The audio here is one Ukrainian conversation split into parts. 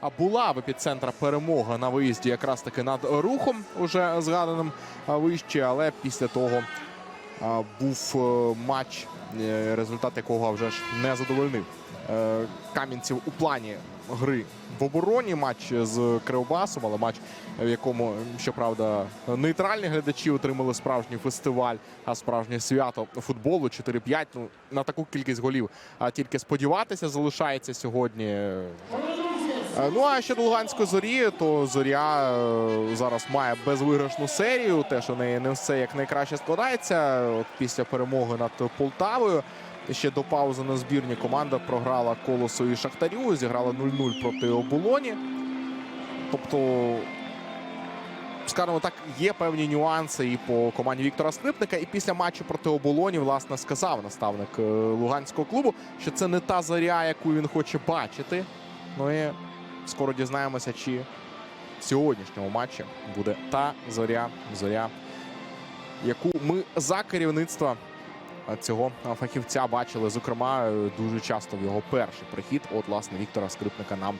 А була в епіцентра перемога на виїзді якраз таки над рухом, уже згаданим вище, але після того був е, матч, е, результат якого вже ж не задовольнив е, кам'янців у плані гри в обороні. Матч з Кривбасом, але матч, в якому, щоправда, нейтральні глядачі отримали справжній фестиваль, а справжнє свято футболу 4-5. Ну, на таку кількість голів а тільки сподіватися залишається сьогодні. Е, Ну а щодо Луганської зорі, то зоря е, зараз має безвиграшну серію. Теж у неї не все як найкраще складається. От після перемоги над Полтавою. Ще до паузи на збірні команда програла Колосу і Шахтарю, зіграла 0-0 проти оболоні. Тобто, скажімо так, є певні нюанси і по команді Віктора Скрипника. І після матчу проти оболоні, власне, сказав наставник е, Луганського клубу, що це не та зоря, яку він хоче бачити. Ну і скоро дізнаємося, чи в сьогоднішньому матчі буде та зоря, зоря, яку ми за керівництва цього фахівця бачили. Зокрема, дуже часто в його перший прихід. От, власне, Віктора Скрипника нам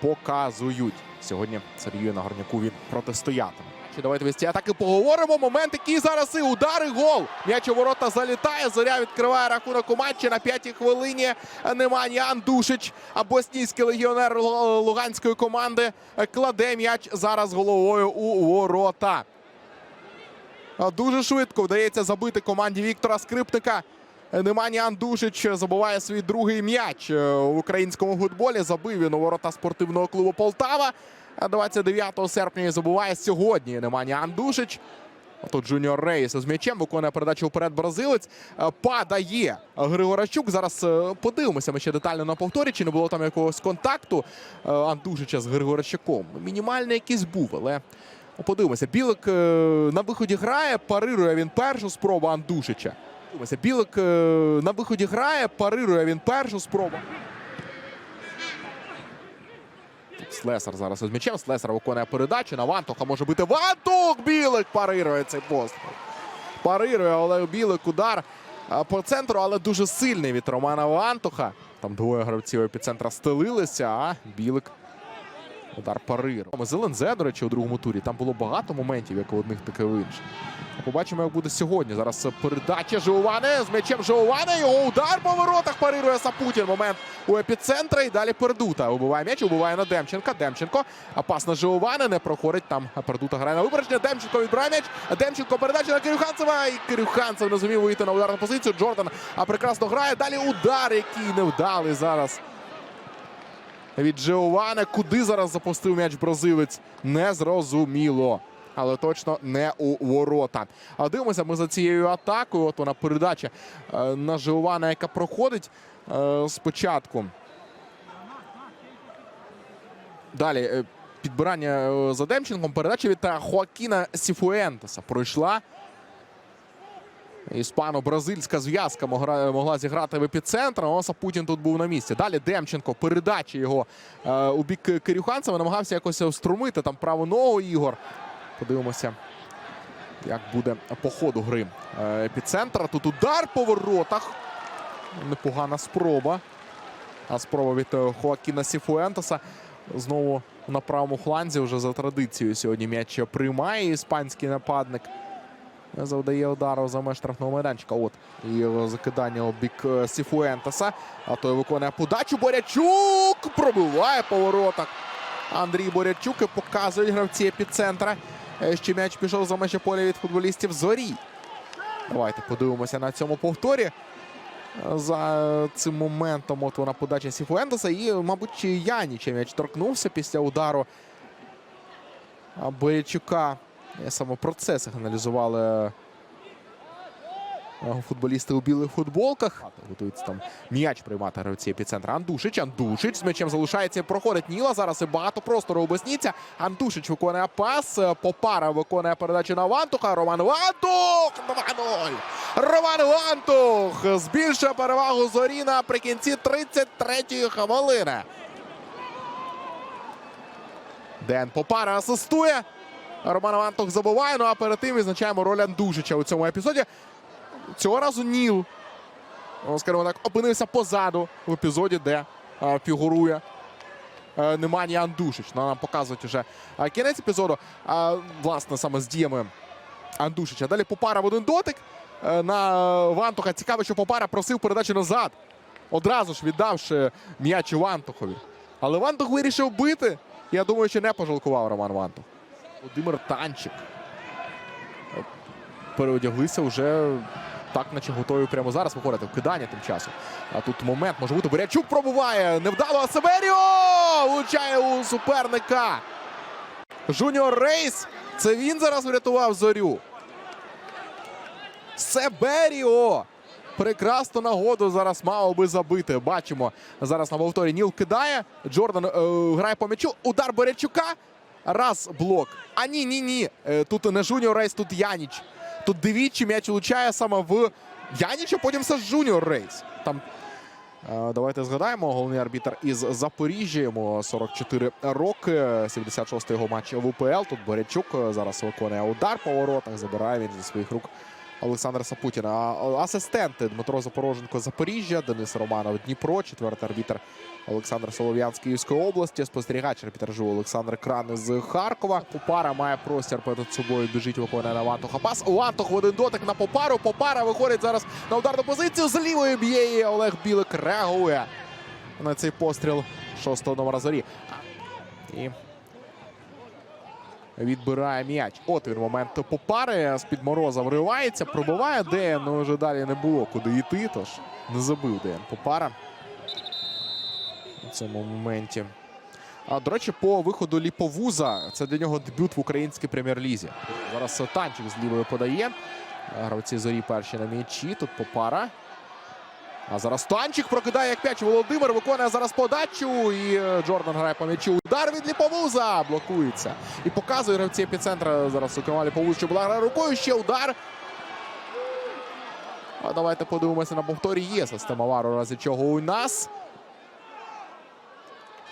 показують. Сьогодні Сергію Нагорняку він протистоятиме. Чи давайте цієї атаки поговоримо. Момент, який зараз і удар, і гол. М'яч у ворота залітає. Зоря відкриває рахунок у матчі на п'ятій хвилині. Немає Андушич, а боснійський легіонер луганської команди кладе м'яч зараз головою у ворота. Дуже швидко вдається забити команді Віктора Скрипника. Немані Андушич забуває свій другий м'яч е, в українському футболі. Забив він у ворота спортивного клубу Полтава. А 29 серпня і забуває сьогодні. Немані Андушич. Тут Джуніор Рейс з м'ячем виконує передачу вперед бразилець. Е, Падає Григорачук. Зараз е, подивимося. Ми ще детально на повторі. Чи не було там якогось контакту е, Андушича з Григорачуком? Мінімальний якийсь був, але Подивимося, Білик на виході грає, парирує він першу спробу Андушича. Білик на виході грає, парирує він першу спробу. Тут Слесар зараз із м'ячем. Слесар виконує передачу. На Вантуха може бути Вантух! Білик парирує цей постріл. Парирує Олег Білик удар по центру, але дуже сильний від Романа Вантуха. Там двоє гравців епіцентра стелилися, а Білик Удар париру. Зелензе, до речі, у другому турі. Там було багато моментів, як у одних, так і в інших. Побачимо, як буде сьогодні. Зараз передача Жоване з м'ячем Жоване. Його удар по воротах парирує Сапутін. Момент у епіцентра. І далі Пердута. Убиває м'яч, убиває на Демченка. Демченко. А пас не проходить. Там Пердута грає на випередження. Демченко відбирає м'яч. Демченко передача на Кирюханцева. І Кирюханцев не зумів вийти на ударну позицію. Джордан а прекрасно грає. Далі удар, який невдалий зараз від Джеоване. Куди зараз запустив м'яч бразилець? Незрозуміло. Але точно не у ворота. А дивимося ми за цією атакою. От вона передача е, на Жеована, яка проходить е, спочатку. Далі е, підбирання за Демченком. Передача від Хоакіна Сіфуентеса пройшла. Іспано-бразильська зв'язка могла, зіграти в епіцентр. Оса Путін тут був на місці. Далі Демченко, передача його е, у бік Кирюханцева. Намагався якось струмити там праву ногу Ігор. Подивимося, як буде по ходу гри е, епіцентра. Тут удар по воротах. Непогана спроба. А спроба від е, Хоакіна Сіфуентеса. Знову на правому фланзі вже за традицією сьогодні м'яч приймає іспанський нападник. Завдає удару за меж штрафного майданчика. От і закидання у бік е, Сіфуентеса. А той виконує подачу. Борячук пробиває по воротах. Андрій Борячук і показують гравці епіцентра. е, Що м'яч пішов за межі поля від футболістів зорі. Давайте подивимося на цьому повторі. За цим моментом от вона подача Сіфуентеса. І, мабуть, Яніча м'яч торкнувся після удару Борячука. Е, Саме процес аналізували е, футболісти у білих футболках. Готуються там м'яч приймати гравці епіцентра. Андушич. Андушич з м'ячем залишається. Проходить Ніла. Зараз і багато простору у Бесніця. Андушич виконує пас. Е, Попара виконує передачу на Вантуха. Роман Вантух! 2-0. Роман Вантух збільшує перевагу зорі наприкінці 33-ї хвилини. Ден Попара асистує. Роман Вантух забуває. Ну а перед тим відзначаємо роль Андушича у цьому епізоді. Цього разу Ніл, ну, скажімо так, опинився позаду в епізоді, де а, фігурує е, Немані Андушич. Ну, нам показують вже е, кінець епізоду. А, власне, саме з діями Андушича. Далі Попара в один дотик е, на Вантуха. Цікаво, що Попара просив передачу назад. Одразу ж віддавши м'яч Вантухові. Але Вантух вирішив бити. Я думаю, що не пожалкував Роман Вантух. Володимир Танчик. Переодяглися вже так, наче готові прямо зараз виходити в кидання тим часом. А тут момент може бути. Борячук пробуває. Невдало Асеверіо! Влучає у суперника. Жуніор Рейс. Це він зараз врятував зорю. Себеріо! Прекрасну нагоду зараз мав би забити. Бачимо зараз на повторі. Ніл кидає. Джордан е, грає по м'ячу. Удар Борячука. Раз блок. А ні, ні, ні. Е, тут не Жуніор Рейс, тут Яніч. Тут двічі м'яч влучає саме в Яніча, потім все Жуніор Рейс. Там Е, Давайте згадаємо. Головний арбітр із Запоріжжя. Йому 44 роки. 76-й його матч в УПЛ. Тут Борячук е, зараз виконує удар по воротах. Забирає він зі своїх рук Олександра Сапутіна. Асистенти Дмитро Запороженко Запоріжжя, Денис Романов Дніпро, четвертий арбітр Олександр Солов'ян з Київської області. Спостерігач арбітражу Олександр Кран з Харкова. Попара має простір перед собою. Біжить виконує на Вантуха пас. Вантух в один дотик на Попару. Попара виходить зараз на ударну позицію. З лівої б'є її Олег Білик реагує на цей постріл шостого номера зорі. І відбирає м'яч. От він момент Попари. З-під мороза вривається, пробиває Деян. Ну вже далі не було куди йти. Тож не забив Деян Попара у цьому моменті. А, до речі, по виходу Ліповуза це для нього дебют в українській прем'єр-лізі. Зараз танчик з лівої подає. Гравці зорі перші на м'ячі. Тут Попара. А зараз танчик прокидає як п'ять Володимир. Виконує зараз подачу. І е, Джордан грає по м'ячу. Удар від Ліповуза. Блокується. І показує гравці епіцентра. Зараз зокрема Ліповуз, що була гра рукою. Ще удар. А давайте подивимося на повторі. Є система вару, разі чого у нас.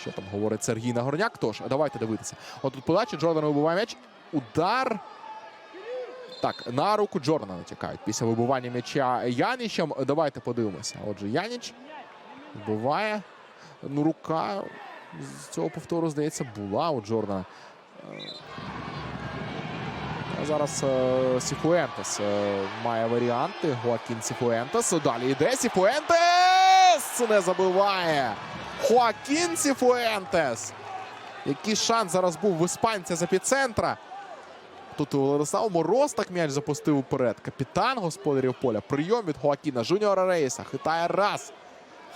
Що там говорить Сергій Нагорняк? Тож, давайте дивитися. От тут подача, Джордан вибиває м'яч. Удар. Так, на руку Джордана натякають після вибивання м'яча Янічем. Давайте подивимося. Отже, Яніч вбиває. Ну, рука з цього повтору, здається, була у Джордана. Е, а Зараз е, Сіфуентес е, має варіанти. Хоакін Сіфуентес. Далі йде Сіфуентес! Не забиває. Хоакін Сіфуентес. Який шанс зараз був в іспанця з епіцентра. Тут Владислав Мороз так м'яч запустив уперед. Капітан господарів поля. Прийом від Хоакіна Жуніора Рейса. Хитає раз.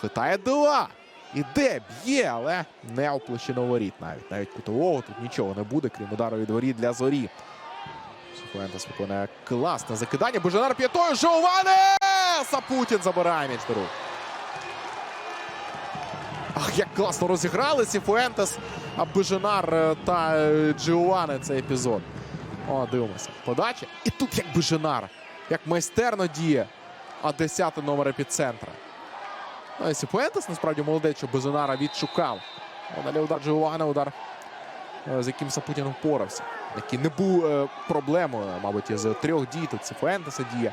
Хитає два. Іде, б'є, але не у воріт навіть. Навіть кутового тут нічого не буде, крім удару від воріт для зорі. Сіфуентес виконує класне закидання. Божанар п'ятою. Жоване! Сапутін забирає м'яч до рук. Ах, як класно розіграли Сіфуентес, а Беженар е, та е, цей епізод. О, дивимося. Подача. І тут як Беженар. Як майстерно діє. А 10 номер епіцентра. Ну, і Сіфуентес насправді молодець, що Беженара відшукав. Далі удар Джіоване, удар, е, з яким Сапутін впорався. Який не був е, проблемою, мабуть, із трьох дій. Тут Сіфуентеса діє,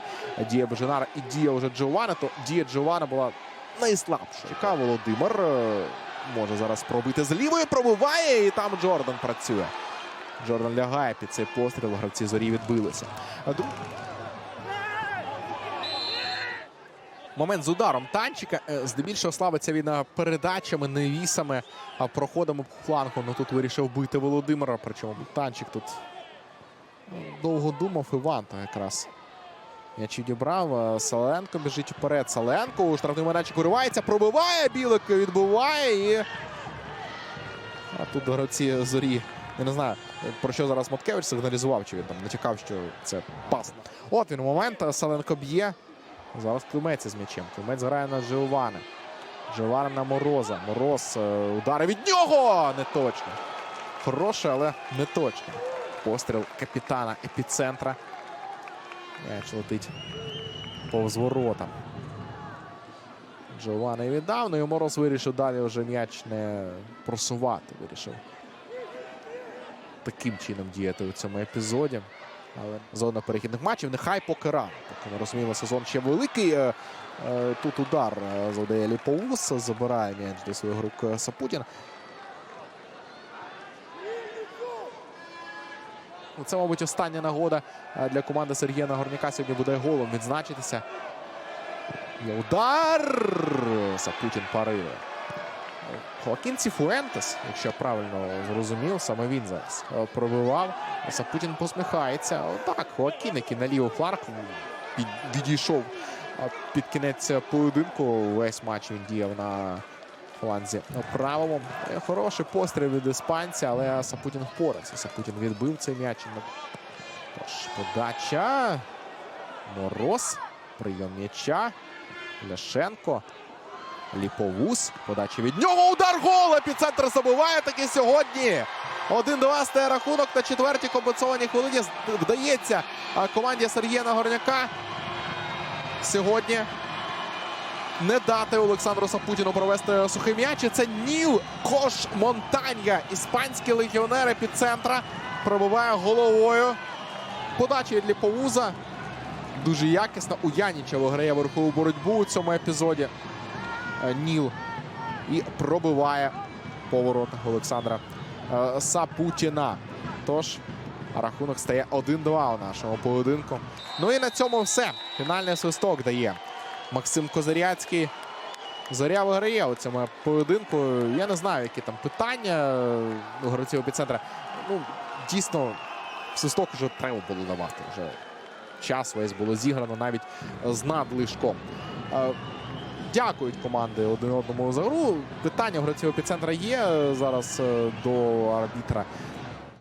дія Беженара і дія вже Джиована, то дія Джиована була найслабша. Чекав Володимир. е, Може зараз пробити з лівої, пробиває, і там Джордан працює. Джордан лягає під цей постріл. Гравці зорі відбилися. Момент з ударом танчика. Е, Здебільшого славиться він е, передачами, невісами, а проходами флангу. Ну тут вирішив бити Володимира. Причому танчик тут ну, довго думав Іванта якраз. М'яч відібрав. Е, Саленко біжить вперед. Саленко у штрафний майданчик уривається, пробиває. Білик відбиває і. А тут гравці зорі. Я не знаю, про що зараз Маткевич сигналізував, чи він там натякав, що це пас. От він момент. Саленко б'є. Зараз Климець з м'ячем. Климець грає на Джиоване. Джиоване на Мороза. Мороз. е, Удари від нього! Не точно. Хороше, але не точно. Постріл капітана епіцентра. М'яч летить повз воротам. Джованни віддав, ну і Мороз вирішив далі вже м'яч не просувати. Вирішив таким чином діяти у цьому епізоді. Але зона перехідних матчів нехай поки рано. Поки ми розуміємо, сезон ще великий. Е, е, тут удар е, завдає Ліпоус, забирає м'яч до своїх рук Сапутін. Ну, це, мабуть, остання нагода для команди Сергія Нагорняка. Сьогодні буде голом відзначитися. Є удар! Сапутін париє. Хоакін Фуентес, якщо правильно зрозумів, саме він зараз е, пробивав. Сапутін посміхається. Отак, Хоакін, який на ліву фланг відійшов під кінець поєдинку. Весь матч він діяв на фланзі правому. Е, Хороший постріл від іспанця, але Сапутін впорався. Сапутін відбив цей м'яч. Тож, подача. Мороз. Прийом м'яча. Ляшенко. Ліповус. Подача від нього. Удар гол! Епіцентр забиває таки сьогодні. 1-2 стає рахунок на четвертій компенсованій хвилині. Вдається команді Сергія Нагорняка сьогодні не дати Олександру Сапутіну провести сухий м'яч. І Це Ніл Кош Монтанья. Іспанський легіонер епіцентра пробиває головою. Подача від Ліповуза. Дуже якісна. У Яніча виграє верхову боротьбу у цьому епізоді. Е, Ніл і пробиває по воротах Олександра е, Сапутіна. Тож рахунок стає 1-2 у нашому поєдинку. Ну і на цьому все. Фінальний свисток дає Максим Козаряцький. Зоря виграє у цьому поєдинку. Я не знаю, які там питання е, у гравців епіцентра. Ну, дійсно, свисток вже треба було давати. Вже час весь було зіграно навіть з надлишком. Дякують команди один одному за гру. Питання гравців епіцентра є зараз е, до арбітра.